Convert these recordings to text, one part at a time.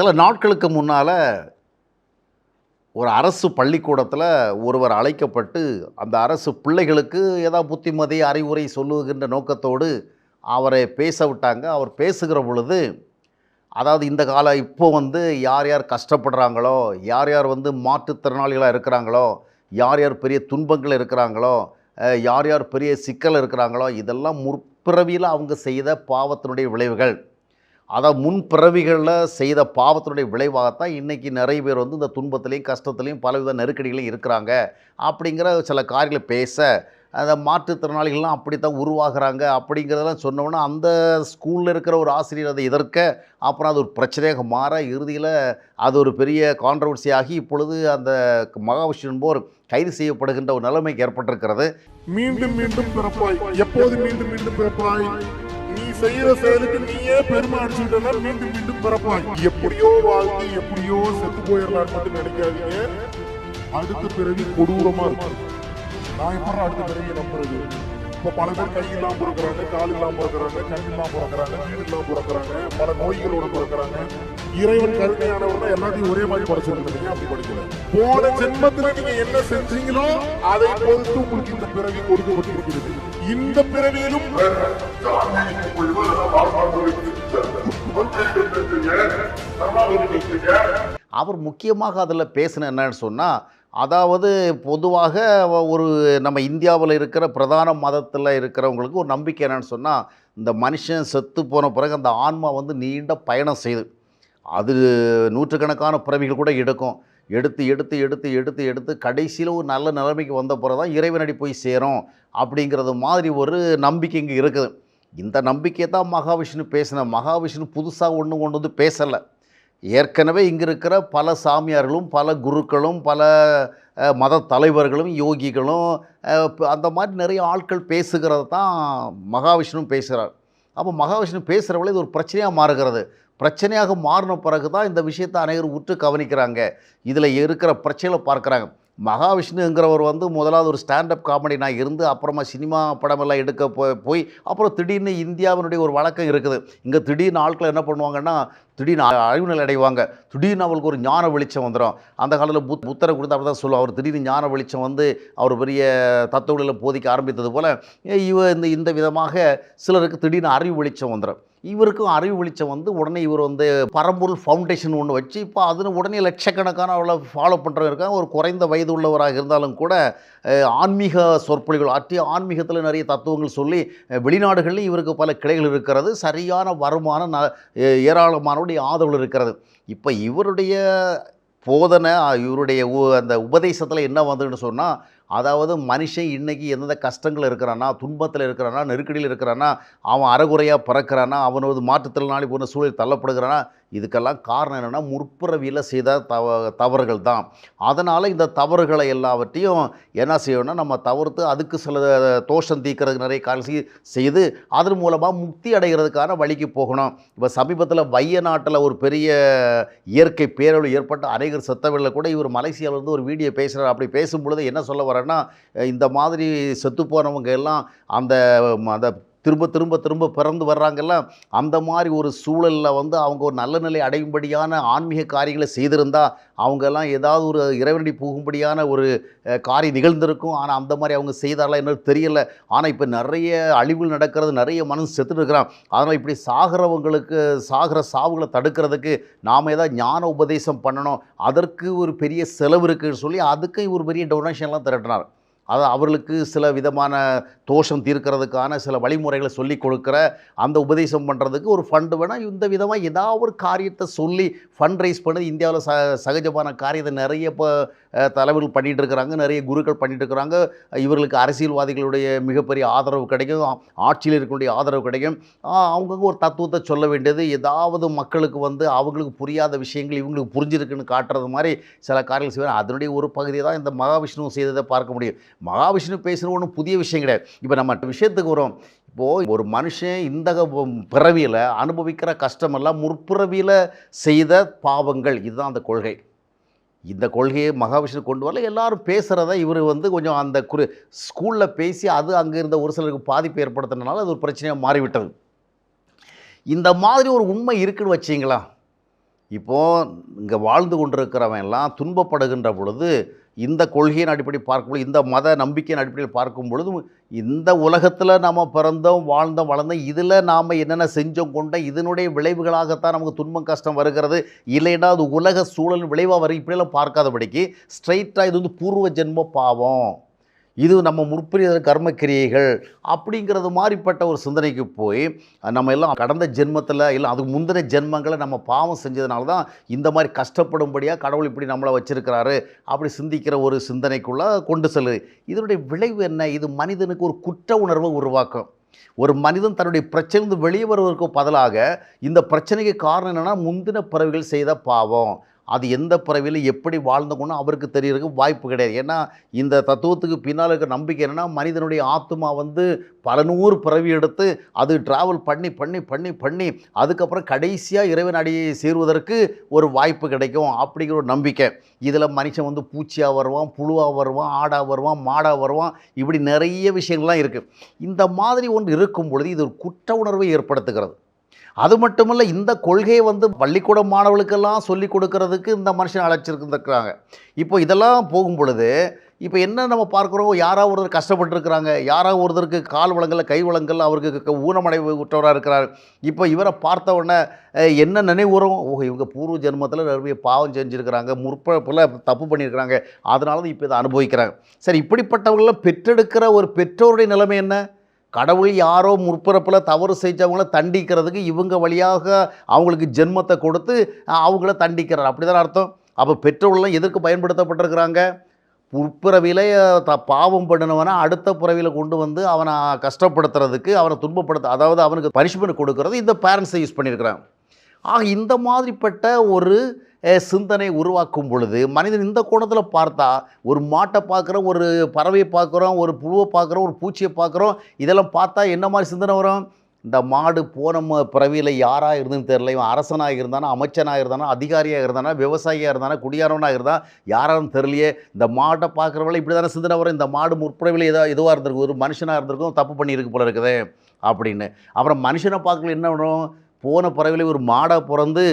சில நாட்களுக்கு முன்னால் ஒரு அரசு பள்ளிக்கூடத்தில் ஒருவர் அழைக்கப்பட்டு அந்த அரசு பிள்ளைகளுக்கு ஏதாவது புத்திமதி அறிவுரை சொல்லுகின்ற நோக்கத்தோடு அவரை பேச விட்டாங்க. அவர் பேசுகிற பொழுது அதாவது இந்த கால இப்போ வந்து யார் யார் கஷ்டப்படுறாங்களோ யார் யார் வந்து மாற்றுத்திறனாளிகளாக இருக்கிறாங்களோ யார் யார் பெரிய துன்பங்கள் இருக்கிறாங்களோ யார் யார் பெரிய சிக்கல் இருக்கிறாங்களோ இதெல்லாம் முற்பிறவியில் அவங்க செய்த பாவத்தினுடைய விளைவுகள். அதை முன்பிறவிகளில் செய்த பாவத்தினுடைய விளைவாகத்தான் இன்றைக்கி நிறைய பேர் வந்து இந்த துன்பத்துலேயும் கஷ்டத்துலையும் பலவித நெருக்கடிகளையும் இருக்கிறாங்க. அப்படிங்கிற சில காரியங்களை பேச அந்த மாற்றுத்திறனாளிகள்லாம் அப்படி தான் உருவாகிறாங்க அப்படிங்கிறதெல்லாம் சொன்னோன்னா அந்த ஸ்கூலில் இருக்கிற ஒரு ஆசிரியர் அதை எதிர்க்க அப்புறம் அது ஒரு பிரச்சனையாக மாற இறுதியில் அது ஒரு பெரிய கான்ட்ரவர்சி ஆகி இப்பொழுது அந்த மகாவிஷ்ணு என்போர் கைது செய்யப்படுகின்ற ஒரு நிலைமைக்கு ஏற்பட்டிருக்கிறது. மீண்டும் மீண்டும் பிறப்பாய் எப்போது மீண்டும் மீண்டும் பிறப்பாய். நீ செய்யற செயலுக்கு நீயே பெருமை அடிச்சுக்கிட்டனா மீண்டும் மீண்டும் பிறப்பாய் எப்படியோ வாழ்க்கை எப்படியோ செத்து போயிடலாம் மட்டும் நினைக்காதீங்க. அடுத்த பிறவி கொடூரமா இருக்கும். நான் எப்படி அடுத்த பிறவி நம்புறது? இப்ப பல பேர் கை இல்லாம பிறக்கிறாங்க கால் இல்லாம பிறக்கிறாங்க கண் இல்லாம பிறக்கிறாங்க வீடு இல்லாம பிறக்கிறாங்க பல நோய்களோட பிறக்கிறாங்க. இறைவன் கருணையானவர்னா எல்லாத்தையும் ஒரே மாதிரி படைச்சிருக்கீங்க அப்படி படிக்கல. போன ஜென்மத்துல நீங்க என்ன செஞ்சீங்களோ அதை பொறுத்து உங்களுக்கு இந்த பிறவி கொடுக்கப்பட்டிருக்கிறது. இந்த பிறவியிலும் அவர் முக்கியமாக அதில் பேசின என்னன்னு சொன்னால் அதாவது பொதுவாக ஒரு நம்ம இந்தியாவில் இருக்கிற பிரதான மதத்தில் இருக்கிறவங்களுக்கு ஒரு நம்பிக்கை என்னன்னு சொன்னால் இந்த மனுஷன் செத்து போன பிறகு அந்த ஆன்மா வந்து நீண்ட பயணம் செய்யுது அது நூற்றுக்கணக்கான பிறவிகள் கூட எடுக்கும். எடுத்து எடுத்து எடுத்து எடுத்து எடுத்து கடைசியில் ஒரு நல்ல நிலைமைக்கு வந்த பிறகு தான் இறைவனடி போய் சேரும் அப்படிங்கிறது மாதிரி ஒரு நம்பிக்கை இங்கே இருக்குது. இந்த நம்பிக்கையை தான் மகாவிஷ்ணு பேசின மகாவிஷ்ணு புதுசாக ஒன்றும் கொண்டு வந்து பேசலை. ஏற்கனவே இங்கே இருக்கிற பல சாமியார்களும் பல குருக்களும் பல மத தலைவர்களும் யோகிகளும் அந்த மாதிரி நிறைய ஆட்கள் பேசுகிறது தான் மகாவிஷ்ணு பேசுகிறார் அப்போ மகாவிஷ்ணு பேசுகிறவளே இது ஒரு பிரச்சனையாக மாறுகிறது. பிரச்சனையாக மாறின பிறகு தான் இந்த விஷயத்தை அனைவரும் உற்று கவனிக்கிறாங்க. இதில் இருக்கிற பிரச்சனைகளை பார்க்குறாங்க. மகாவிஷ்ணுங்கிறவர் வந்து முதலாவது ஒரு ஸ்டாண்டப் காமெடி நான் இருந்து அப்புறமா சினிமா படமெல்லாம் எடுக்க போய் போய் அப்புறம் திடீர்னு இந்தியாவினுடைய ஒரு வழக்கம் இருக்குது. இங்கே திடீர்னு ஆட்கள் என்ன பண்ணுவாங்கன்னா திடீர்னு அழிவுநிலை அடைவாங்க. திடீர்னு அவளுக்கு ஒரு ஞான வெளிச்சம் வந்துடும் அந்த காலத்தில் புத் புத்தரை கொடுத்து அப்படி தான் சொல்லுவோம் அவர் திடீர்னு ஞான வெளிச்சம் வந்து அவர் பெரிய தத்துவங்களில் போதிக்க ஆரம்பித்தது போல் இவ இந்த இந்த விதமாக சிலருக்கு திடீர்னு அறிவு வெளிச்சம் வந்துடும் இவருக்கும் அறிவு வெளிச்சம் வந்து உடனே இவர் வந்து பரம்பொருள் ஃபவுண்டேஷன் ஒன்று வச்சு இப்போ அதில் உடனே லட்சக்கணக்கான அவளை ஃபாலோ பண்ணுறவங்க இருக்காங்க. ஒரு குறைந்த வயது உள்ளவராக இருந்தாலும் கூட ஆன்மீக சொற்பொழிகள் ஆற்றி ஆன்மீகத்தில் நிறைய தத்துவங்கள் சொல்லி வெளிநாடுகளில் இவருக்கு பல கிளைகள் இருக்கிறது. சரியான வருமானம் ந ஏராளமானவருடைய ஆதரவு இருக்கிறது. இப்போ இவருடைய போதனை இவருடைய உ- அந்த உபதேசத்தில் என்ன வந்ததுன்னு சொன்னால் அதாவது மனுஷன் இன்றைக்கி எந்தெந்த கஷ்டங்கள் இருக்கிறானா துன்பத்தில் இருக்கிறானா நெருக்கடியில் இருக்கிறானா அவன் அறகுறையாக பறக்கிறானா அவனது மாற்றுத்திறனாளி போன்ற சூழலில் தள்ளப்படுகிறானா இதுக்கெல்லாம் காரணம் என்னென்னா முற்பிறவியில் செய்த தவ தவறுகள் தான். அதனால் இந்த தவறுகளை எல்லாவற்றையும் என்ன செய்யணும்னா நம்ம தவிர்த்து அதுக்கு சில தோஷம் தீக்கிறதுக்கு நிறைய கால்சி செய்து அதன் மூலமாக முக்தி அடைகிறதுக்கான வழிக்கு போகணும். இப்போ சமீபத்தில் வைய நாட்டில் ஒரு பெரிய இயற்கை பேரழிவு ஏற்பட்ட அநேகர் செத்தவர்களில் கூட இவர் மலேசியாவிலிருந்து ஒரு வீடியோ பேசுகிறார் அப்படி பேசும்பொழுது என்ன சொல்ல வர அஹ் இந்த மாதிரி செத்து போனவங்க எல்லாம் அந்த ம, அந்த திரும்ப திரும்ப திரும்ப பிறந்து வர்றாங்கல்ல அந்த மாதிரி ஒரு சூழலில் வந்து அவங்க ஒரு நல்ல நிலை அடையும்படியான ஆன்மீக காரியங்களை செய்திருந்தால் அவங்கெல்லாம் ஏதாவது ஒரு இறைவனடி போகும்படியான ஒரு காரியம் நிகழ்ந்திருக்கும். ஆனால் அந்த மாதிரி அவங்க செய்தாலாம் என்ன தெரியல. ஆனால் இப்போ நிறைய அழிவுகள் நடக்கிறது நிறைய மனசு செத்துட்டு இருக்கிறான். அதனால் இப்படி சாகிறவங்களுக்கு சாகிற சாவுகளை தடுக்கிறதுக்கு நாம் ஏதாவது ஞான உபதேசம் பண்ணணும். அதற்கு ஒரு பெரிய செலவு இருக்குன்னு சொல்லி அதுக்கு ஒரு பெரிய டொனேஷன்லாம் திரட்டினார். அது அவர்களுக்கு சில விதமான தோஷம் தீர்க்கிறதுக்கான சில வழிமுறைகளை சொல்லி கொடுக்குற அந்த உபதேசம் பண்ணுறதுக்கு ஒரு ஃபண்டு வேணால் இந்த விதமாக ஏதாவது ஒரு காரியத்தை சொல்லி ஃபண்ட் ரைஸ் பண்ணது இந்தியாவில் ச சகஜமான காரியத்தை நிறைய இப்போ தலைவர்கள் பண்ணிகிட்டு இருக்கிறாங்க நிறைய குருக்கள் பண்ணிகிட்டு இருக்கிறாங்க. இவர்களுக்கு அரசியல்வாதிகளுடைய மிகப்பெரிய ஆதரவு கிடைக்கும் ஆட்சியில் இருக்கக்கூடிய ஆதரவு கிடைக்கும். ஆஹ் அவங்கவுங்க ஒரு தத்துவத்தை சொல்ல வேண்டியது ஏதாவது மக்களுக்கு வந்து அவங்களுக்கு புரியாத விஷயங்கள் இவங்களுக்கு புரிஞ்சிருக்குன்னு காட்டுறது மாதிரி சில காரியங்கள் செய்வாங்க. அதனுடைய ஒரு பகுதியை தான் இந்த மகாவிஷ்ணு செய்ததை பார்க்க முடியும். மகாவிஷ்ணு பேசுகிற ஒன்றும் புதிய விஷயம் கிடையாது. இப்போ நம்ம விஷயத்துக்கு வரும். இப்போது ஒரு மனுஷன் இந்த பிறவியில் அனுபவிக்கிற கஷ்டமெல்லாம் முற்பிறவியில் செய்த பாவங்கள். இதுதான் அந்த கொள்கை. இந்த கொள்கையை மகாவிஷ்ணு கொண்டு வரல. எல்லாரும் பேசுகிறத இவர் வந்து கொஞ்சம் அந்த குறி ஸ்கூலில் பேசி அது அங்கே இருந்த ஒரு சிலருக்கு பாதிப்பு ஏற்படுத்தினால அது ஒரு பிரச்சனையாக மாறிவிட்டது. இந்த மாதிரி ஒரு உண்மை இருக்குன்னு வச்சிங்களா இப்போது இங்கே வாழ்ந்து கொண்டிருக்கிறவன் எல்லாம் துன்பப்படுகின்ற பொழுது இந்த கொள்கையின் அடிப்படையில் பார்க்கும்பொழுது இந்த மத நம்பிக்கையின் அடிப்படையில் பார்க்கும் பொழுது இந்த உலகத்தில் நம்ம பிறந்தோம் வாழ்ந்தோம் வளர்ந்தோம் இதில் நாம் என்னென்ன செஞ்சோம் கொண்டோம் இதனுடைய விளைவுகளாகத்தான் நமக்கு துன்பம் கஷ்டம் வருகிறது. இல்லைன்னா அது உலக சூழல் விளைவாக வரும். இப்படியெல்லாம் பார்க்காதபடிக்கு ஸ்ட்ரைட்டாக இது வந்து பூர்வ ஜென்ம பாவம். இது நம்ம முற்பிரிய கர்மக்கிரியைகள் அப்படிங்கிறது மாதிரிப்பட்ட ஒரு சிந்தனைக்கு போய் நம்ம எல்லாம் கடந்த ஜென்மத்தில் இல்லை அதுக்கு முந்தின ஜென்மங்களை நம்ம பாவம் செஞ்சதுனால தான் இந்த மாதிரி கஷ்டப்படும்படியாக கடவுள் இப்படி நம்மளை வச்சுருக்கிறாரு அப்படி சிந்திக்கிற ஒரு சிந்தனைக்குள்ளே கொண்டு செல்லு. இதனுடைய விளைவு என்ன? இது மனிதனுக்கு ஒரு குற்ற உணர்வை உருவாக்கும். ஒரு மனிதன் தன்னுடைய பிரச்சனை வெளியே வருவதற்கு பதிலாக இந்த பிரச்சனைக்கு காரணம் என்னென்னா முந்தின பிறவிகள் செய்த பாவம். அது எந்த பிறவியில் எப்படி வாழ்ந்தோம்னு அவருக்கு தெரியறதுக்கு வாய்ப்பு கிடையாது. ஏன்னா இந்த தத்துவத்துக்கு பின்னால் இருக்கிற நம்பிக்கை என்னென்னா மனிதனுடைய ஆத்மா வந்து பல நூறு பிறவி எடுத்து அது ட்ராவல் பண்ணி பண்ணி பண்ணி பண்ணி அதுக்கப்புறம் கடைசியாக இறைவன் அடியை சேருவதற்கு ஒரு வாய்ப்பு கிடைக்கும் அப்படிங்கிற ஒரு நம்பிக்கை. இதில் மனுஷன் வந்து பூச்சியாக வருவான் புழுவாக வருவான் ஆடாக வருவான் மாடாக வருவான் இப்படி நிறைய விஷயங்கள்லாம் இருக்குது இந்த மாதிரி ஒன்று இருக்கும் பொழுது இது ஒரு குற்ற உணர்வை ஏற்படுத்துகிறது. அது மட்டுமல்ல இந்த கொள்கையை வந்து பள்ளிக்கூட மாணவர்களுக்கெல்லாம் சொல்லி கொடுக்கறதுக்கு இந்த மனுஷன் அழைச்சிருந்துருக்குறாங்க. இப்போ இதெல்லாம் போகும் பொழுது இப்போ என்ன நம்ம பார்க்குறோம் யாராவது ஒருத்தர் கஷ்டப்பட்டுருக்கிறாங்க யாராவது ஒருத்தருக்கு கால் வளங்கள்ல கை வளங்கள் அவருக்கு ஊனமடைவு உற்றவராக இருக்கிறார். இப்போ இவரை பார்த்த உடனே என்ன நினைவுறோம் ஓ இவங்க பூர்வ ஜென்மத்தில் நிறைய பாவம் செஞ்சுருக்கிறாங்க முற்பில் தப்பு பண்ணியிருக்கிறாங்க அதனால தான் இப்போ இதை அனுபவிக்கிறாங்க. சரி இப்படிப்பட்டவங்கள பெற்றெடுக்கிற ஒரு பெற்றோருடைய நிலைமை என்ன? கடவுள் யாரோ முற்பிறப்பில் தவறு செஞ்சவங்கள தண்டிக்கிறதுக்கு இவங்க வழியாக அவங்களுக்கு ஜென்மத்தை கொடுத்து அவங்கள தண்டிக்கிறார். அப்படி தானே அர்த்தம். அப்போ பெற்றோர்கள்லாம் எதற்கு பயன்படுத்தப்பட்டிருக்கிறாங்க? முற்பிறவியில் த பாவம் பண்ணினவனை அடுத்த பிறவியில் கொண்டு வந்து அவனை கஷ்டப்படுத்துறதுக்கு அவனை துன்பப்படுத்த அதாவது அவனுக்கு பனிஷ்மெண்ட் கொடுக்கறது இந்த பேரண்ட்ஸை யூஸ் பண்ணியிருக்கிறான் ஆக இந்த மாதிரிப்பட்ட ஒரு சிந்தனை உருவாக்கும் பொழுது மனிதன் இந்த கோணத்தில் பார்த்தா ஒரு மாட்டை பார்க்குறோம் ஒரு பறவையை பார்க்குறோம் ஒரு புழுவை பார்க்குறோம் ஒரு பூச்சியை பார்க்குறோம் இதெல்லாம் பார்த்தா என்ன மாதிரி சிந்தனை வரும்? இந்த மாடு போன பிறவியில் யாராக இருந்துன்னு தெரியல. இவன் அரசனாக இருந்தானா அமைச்சனாக இருந்தானா அதிகாரியாக இருந்தானா விவசாயியாக இருந்தானா குடியாரவனாக இருந்தால் யாரான்னு தெரியலையே. இந்த மாட்டை பார்க்குறவங்கள இப்படி தானே சிந்தனை வரும். இந்த மாடு முற்பிறவியில் ஏதோ இதுவாக இருந்திருக்கும் ஒரு மனுஷனாக இருந்திருக்கும் தப்பு பண்ணியிருக்கு போல இருக்குது அப்படின்னு. அப்புறம் மனுஷனை பார்க்கல என்ன பண்ணும் போன பிறவிலே ஒரு மாடாக பிறந்து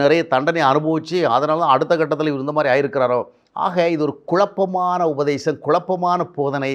நிறைய தண்டனை அனுபவித்து அதனால தான் அடுத்த கட்டத்தில் இவர் இந்த மாதிரி ஆயிருக்கிறாரோ? ஆக இது ஒரு குழப்பமான உபதேசம் குழப்பமான போதனை.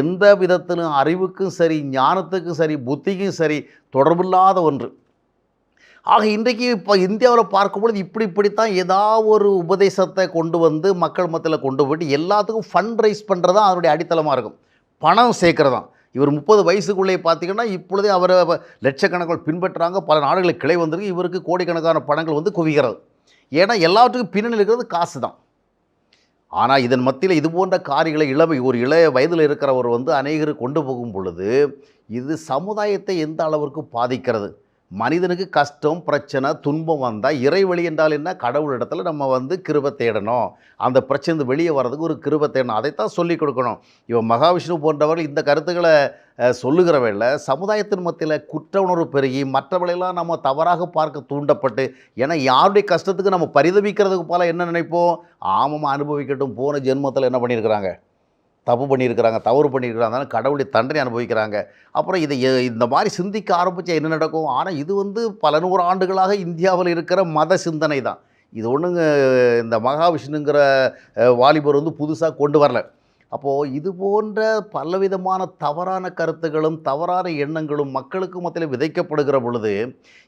எந்த விதத்திலும் அறிவுக்கும் சரி ஞானத்துக்கும் சரி புத்திக்கும் சரி தொடர்பில்லாத ஒன்று. ஆக இன்றைக்கு இப்போ இந்தியாவில் பார்க்கும்பொழுது இப்படி இப்படித்தான் ஏதாவது ஒரு உபதேசத்தை கொண்டு வந்து மக்கள் மத்தியில் கொண்டு போயிட்டு எல்லாத்துக்கும் ஃபண்ட் ரைஸ் பண்ணுறது தான் அதனுடைய அடித்தளமாக இருக்கும். பணம் சேர்க்குறதான். இவர் முப்பது வயசுக்குள்ளே பார்த்தீங்கன்னா இப்பொழுதே அவரை வ- லட்சக்கணக்கில் பின்பற்றுறாங்க பல நாடுகளுக்கு கிளை வந்திருக்கு. இவருக்கு கோடிக்கணக்கான பணங்கள் வந்து குவிகிறது. ஏன்னா எல்லாத்துக்கும் பின்னணி இருக்கிறது காசு தான் ஆனால் இதன் மத்தியில் இது போன்ற காரியங்களை இளமை ஒரு இளைய வயதில் இருக்கிறவர் வந்து அநேகர் கொண்டு போகும் பொழுது இது சமுதாயத்தை எந்த அளவிற்கு பாதிக்கிறது? மனிதனுக்கு கஷ்டம் பிரச்சனை துன்பம் வந்தால் இறைவழி என்றால் என்ன? கடவுள் இடத்துல நம்ம வந்து கிருப தேடணும். அந்த பிரச்சனை வெளியே வர்றதுக்கு ஒரு கிருப தேடணும். அதைத்தான் சொல்லிக் கொடுக்கணும். இவன் மகாவிஷ்ணு போன்றவர்கள் இந்த கருத்துக்களை சொல்லுகிறவையில் சமுதாயத்தின் மத்தியில் குற்ற உணர்வு பெருகி மற்றவர்களெல்லாம் நம்ம தவறாக பார்க்க தூண்டப்பட்டு ஏன்னா யாருடைய கஷ்டத்துக்கு நம்ம பரிதவிக்கிறதுக்கு போல என்ன நினைப்போம்? ஆமாம் அனுபவிக்கட்டும். போன ஜென்மத்தில் என்ன பண்ணியிருக்கிறாங்க? தப்பு பண்ணியிருக்கிறாங்க தவறு பண்ணியிருக்கிறாங்க கடவுளுடைய தண்டனை அனுபவிக்கிறாங்க. அப்புறம் இதை இந்த மாதிரி சிந்திக்க ஆரம்பித்தா என்ன நடக்கும்? ஆனால் இது வந்து பல நூறு ஆண்டுகளாக இந்தியாவில் இருக்கிற மத சிந்தனை தான். இது ஒன்றுங்க இந்த மகாவிஷ்ணுங்கிற வாலிபர் வந்து புதுசாக கொண்டு வரல. அப்போது இது போன்ற பலவிதமான தவறான கருத்துகளும் தவறான எண்ணங்களும் மக்களுக்கு மத்தியில் விதைக்கப்படுகிற பொழுது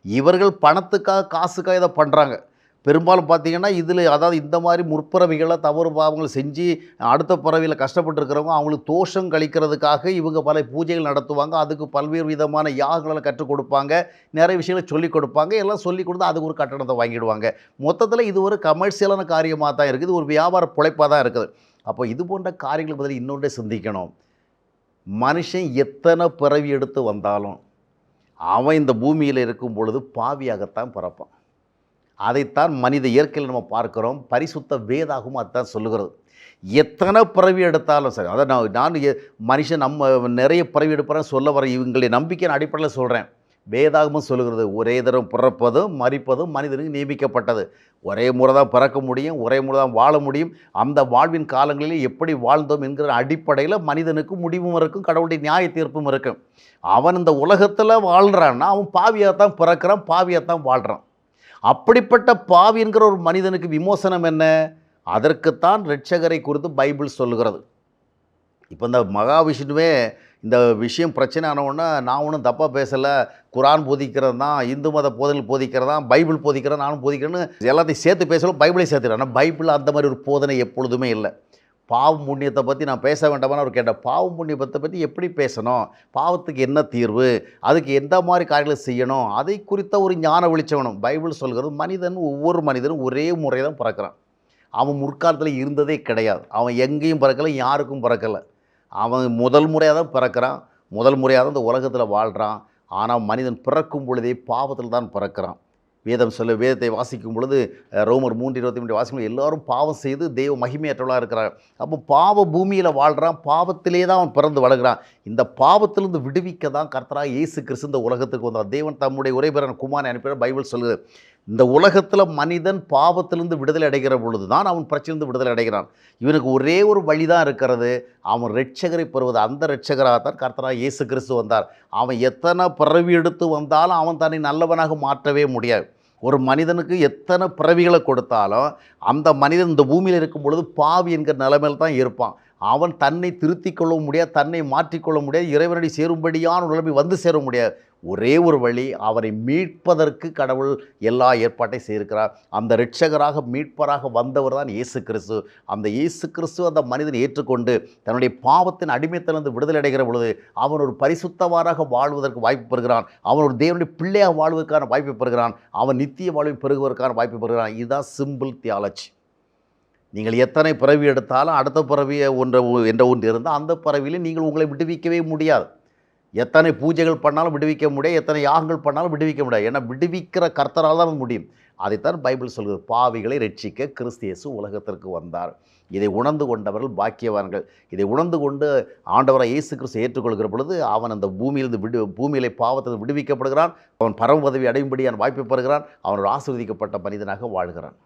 இவர்கள் பணத்துக்காக காசுக்காக இதை பண்ணுறாங்க பெரும்பாலும் பார்த்தீங்கன்னா இதில் அதாவது இந்த மாதிரி முற்பிறவிகளை தவறு பாவங்கள் செஞ்சு அடுத்த பிறவியில் கஷ்டப்பட்டுருக்கிறவங்க அவங்களுக்கு தோஷம் கழிக்கிறதுக்காக இவங்க பல பூஜைகள் நடத்துவாங்க. அதுக்கு பல்வேறு விதமான யாகங்களை கற்றுக் கொடுப்பாங்க. நிறைய விஷயங்களை சொல்லிக் கொடுப்பாங்க. எல்லாம் சொல்லிக் கொடுத்து அதுக்கு ஒரு கட்டணத்தை வாங்கிடுவாங்க. மொத்தத்தில் இது ஒரு கமர்ஷியலான காரியமாக தான் இருக்குது. இது ஒரு வியாபார பிழைப்பாக தான் இருக்குது. அப்போ இது போன்ற காரியங்களை பதில் இன்னொன்றே சிந்திக்கணும். மனுஷன் எத்தனை பிறவி எடுத்து வந்தாலும் அவன் இந்த பூமியில் இருக்கும் பொழுது பாவியாகத்தான் பிறப்பான். அதைத்தான் மனித இயற்கையில் நம்ம பார்க்குறோம். பரிசுத்த வேதாகவும் அதுதான் சொல்லுகிறது. எத்தனை பிறவி எடுத்தாலும் சரி அதான் நான் நான் எ- மனுஷன் நம்ம நிறைய பிறவி எடுப்பறேன் சொல்ல வர இவங்களுடைய நம்பிக்கையின் அடிப்படையில் சொல்கிறேன் வேதாகமும் சொல்லுகிறது ஒரே தரம் பிறப்பதும் மறிப்பதும் மனிதனுக்கு நியமிக்கப்பட்டது. ஒரே முறை தான் பிறக்க முடியும் ஒரே முறை தான் வாழ முடியும். அந்த வாழ்வின் காலங்களில் எப்படி வாழ்ந்தோம் என்கிற அடிப்படையில் மனிதனுக்கு முடிவும் இருக்கும் கடவுளுடைய நியாய தீர்ப்பும் இருக்கும். அவன் இந்த உலகத்தில் வாழ்கிறான்னா அவன் பாவியாக தான் பிறக்கிறான் பாவியாக தான் வாழ்கிறான் அப்படிப்பட்ட பாவி என்கிற ஒரு மனிதனுக்கு விமோசனம் என்ன? அதற்குத்தான் ரட்சகரை குறித்து பைபிள் சொல்லுகிறது. இப்போ இந்த மகாவிஷ்ணுவே இந்த விஷயம் பிரச்சனை ஆனவுடனே நான் ஒன்றும் தப்பாக பேசலை. குரான் போதிக்கிறது தான் இந்து மத போதனைகள் போதிக்கிறது தான் பைபிள் போதிக்கிறேன் நானும் போதிக்கிறேன்னு எல்லாத்தையும் சேர்த்து பேசலாம் பைபிளே சேர்த்துக்கிறேன் ஆனால் பைபிள் அந்த மாதிரி ஒரு போதனை எப்பொழுதுமே இல்லை. பாவம் புண்ணியத்தை பற்றி நான் பேச வேண்டாமான்னு அவர் கேட்டார். பாவம் புண்ணியத்தை பற்றி எப்படி பேசணும்? பாவத்துக்கு என்ன தீர்வு? அதுக்கு எந்த மாதிரி காரியங்களை செய்யணும்? அதை குறித்த ஒரு ஞான வெளிச்சம் வேணும். பைபிள் சொல்கிறது மனிதன் ஒவ்வொரு மனிதனும் ஒரே முறை தான் பிறக்கிறான். அவன் முற்காலத்தில் இருந்ததே கிடையாது. அவன் எங்கேயும் பிறக்கலை யாருக்கும் பிறக்கலை. அவன் முதல் முறையாக தான் பிறக்கிறான். முதல் முறையாக தான் இந்த உலகத்தில் வாழ்கிறான் ஆனால் மனிதன் பிறக்கும் பொழுதே பாவத்தில் தான் பிறக்கிறான். வேதம் சொல்ல வேதத்தை வாசிக்கும் பொழுது ரோமர் மூன்று இருபத்தி மூன்று வாசிக்கும் எல்லாரும் பாவம் செய்து தெய்வ மகிமையற்றவளாக இருக்கிறார். அப்போ பாவ பூமியில் வாழ்கிறான் பாவத்திலே தான் அவன் பிறந்து வளர்கிறான். இந்த பாவத்திலிருந்து விடுவிக்க தான் கர்த்தராக இயேசு கிறிஸ்து இந்த உலகத்துக்கு வந்தார். தேவன் தம்முடைய உரைபெறன் குமாரை குமாரனை அனுப்பினார் பைபிள் சொல்லுது இந்த உலகத்தில் மனிதன் பாவத்திலிருந்து விடுதலை அடைகிற பொழுது தான் அவன் பிரச்சனையிலிருந்து விடுதலை அடைகிறான். இவனுக்கு ஒரே ஒரு வழி தான் இருக்கிறது அவன் ரட்சகரை பெறுவது. அந்த ரட்சகராகத்தான் கர்த்தராக இயேசு கிறிஸ்து வந்தார். அவன் எத்தனை பிறவி எடுத்து வந்தாலும் அவன் தன்னை நல்லவனாக மாற்றவே முடியாது. ஒரு மனிதனுக்கு எத்தனை பிறவிகளை கொடுத்தாலும் அந்த மனிதன் இந்த பூமியில் இருக்கும் பொழுது பாவி என்கிற நிலைமையில் தான் இருப்பான். அவன் தன்னை திருத்திக் கொள்ள முடியாது தன்னை மாற்றிக்கொள்ள முடியாது இறைவனடி சேரும்படியான நிலைமை வந்து சேர முடியாது. ஒரே ஒரு வழி அவரை மீட்பதற்கு கடவுள் எல்லா ஏற்பாட்டையும் செய்திருக்கிறார். அந்த ரட்சகராக மீட்பராக வந்தவர் தான் இயேசு கிறிஸ்து. அந்த இயேசு கிறிஸ்து அந்த மனிதனை ஏற்றுக்கொண்டு தன்னுடைய பாவத்தின் அடிமைத்திலிருந்து விடுதலை அடைகிற பொழுது அவன் ஒரு பரிசுத்தவாராக வாழ்வதற்கு வாய்ப்பு பெறுகிறான். அவன் ஒரு தேவனுடைய பிள்ளையாக வாழ்வதற்கான வாய்ப்பு பெறுகிறான். அவன் நித்திய வாழ்வை பெறுவதற்கான வாய்ப்பு பெறுகிறான். இதுதான் சிம்பிள் தியாலஜி. நீங்கள் எத்தனை பிறவி எடுத்தாலும் அடுத்த பிறவியை ஒன்று என்ற ஒன்று இருந்தால் அந்த பிறவியில் நீங்கள் உங்களை விடுவிக்கவே முடியாது. எத்தனை பூஜைகள் பண்ணாலும் விடுவிக்க முடியாது எத்தனை யாகங்கள் பண்ணாலும் விடுவிக்க முடியாது. ஏன்னா விடுவிக்கிற கர்த்தரால் தான் முடியும். அதைத்தான் பைபிள் சொல்கிறது பாவிகளை ரட்சிக்க கிறிஸ்து உலகத்திற்கு வந்தார். இதை உணர்ந்து கொண்டவர்கள் பாக்கியவான்கள். இதை உணர்ந்து கொண்டு ஆண்டவரை இயேசு கிறிஸ்து ஏற்றுக்கொள்கிற பொழுது அவன் அந்த பூமியிலிருந்து விடு பூமியிலே பாவத்தில் விடுவிக்கப்படுகிறான். அவன் பரம பதவி அடையும்படியான வாய்ப்பை பெறுகிறான். அவன் ஆசிர்வதிக்கப்பட்ட மனிதனாக வாழ்கிறான்.